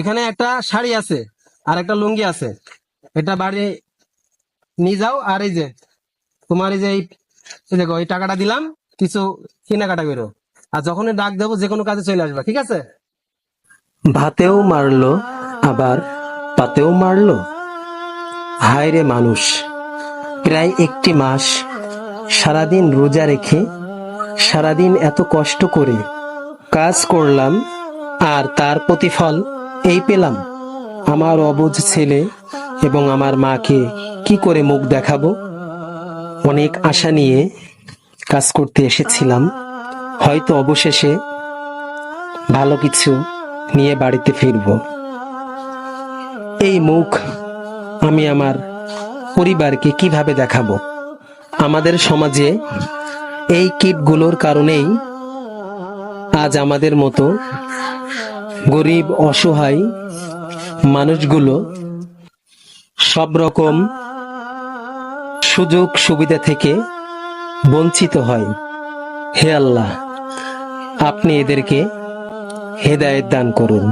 এখানে একটা শাড়ি আছে আর একটা লুঙ্গি আছে। এটা বাড়ি নিয়ে যাও আর এই যে তোমার এই যে এই দেখো, এই টাকাটা দিলাম, কিছু কেনাকাটা করো। আর যখনই ডাক দেবো, যে কোনো কাজে চলে আসবা, ঠিক আছে? ভাতেও মারলো, আবার পাতেও মারলো। হায় রে মানুষ, প্রায় একটি মাস সারাদিন রোজা রেখে সারাদিন এত কষ্ট করে কাজ করলাম, আর তার প্রতিফল এই পেলাম। আমার অবুঝ ছেলে এবং আমার মাকে কি করে মুখ দেখাবো? অনেক আশা নিয়ে কাজ করতে এসেছিলাম। হয়তো অবশেষে ভালো কিছু নিয়ে বাড়িতে ফিরব। এই মুখ আমি আমার পরিবারকে কীভাবে দেখাবো? আমাদের সমাজে এই কীটগুলোর কারণেই আজ আমাদের মতো গরিব, অসহায় মানুষগুলো সব রকম সুযোগ সুবিধা থেকে বঞ্চিত হয়। হে আল্লাহ, আপনি এদেরকে হেদায়ত দান করুন।